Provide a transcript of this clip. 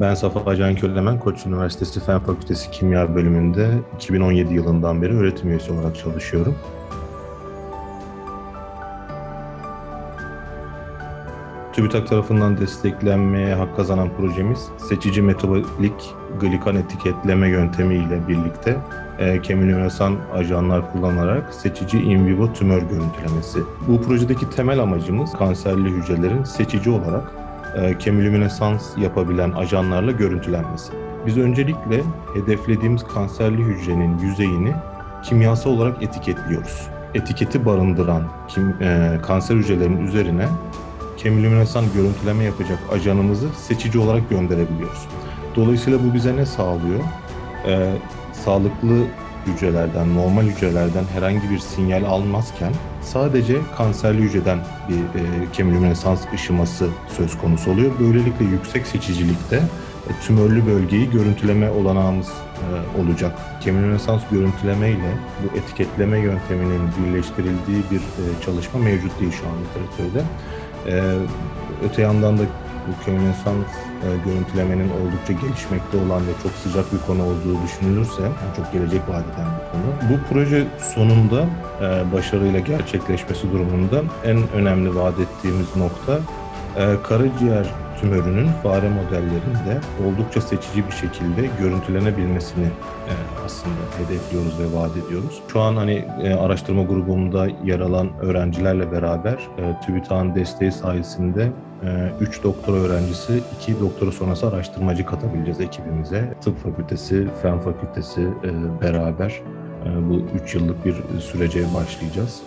Ben Safa Can Kölemen, Koç Üniversitesi Fen Fakültesi Kimya bölümünde 2017 yılından beri öğretim üyesi olarak çalışıyorum. TÜBİTAK tarafından desteklenmeye hak kazanan projemiz seçici metabolik glikan etiketleme yöntemiyle birlikte e, kemilüminesan ajanlar kullanarak seçici in vivo tümör görüntülemesi. Bu projedeki temel amacımız kanserli hücrelerin seçici olarak e, kemilüminesans yapabilen ajanlarla görüntülenmesi. Biz öncelikle hedeflediğimiz kanserli hücrenin yüzeyini kimyasal olarak etiketliyoruz. Etiketi barındıran kim, e, kanser hücrelerinin üzerine kemilüminesan görüntüleme yapacak ajanımızı seçici olarak gönderebiliyoruz. Dolayısıyla bu bize ne sağlıyor? Ee, sağlıklı hücrelerden, normal hücrelerden herhangi bir sinyal almazken sadece kanserli hücreden bir e, kemilüminesans ışıması söz konusu oluyor. Böylelikle yüksek seçicilikte e, tümörlü bölgeyi görüntüleme olanağımız e, olacak. Kemilüminesans görüntüleme ile bu etiketleme yönteminin birleştirildiği bir e, çalışma mevcut değil şu an literatürde. Ee, öte yandan da bu kemülesans e, görüntülemenin oldukça gelişmekte olan ve çok sıcak bir konu olduğu düşünülürse, yani çok gelecek vaat eden bir konu. Bu proje sonunda e, başarıyla gerçekleşmesi durumunda en önemli vaat ettiğimiz nokta e, karaciğer tümörünün fare modellerinde oldukça seçici bir şekilde görüntülenebilmesini e, aslında hedefliyoruz ve vaat ediyoruz. Şu an hani e, araştırma grubumda yer alan öğrencilerle beraber e, TÜBİTAK'ın desteği sayesinde 3 doktora öğrencisi, 2 doktora sonrası araştırmacı katabileceğiz ekibimize. Tıp fakültesi, fen fakültesi e, beraber e, bu 3 yıllık bir sürece başlayacağız.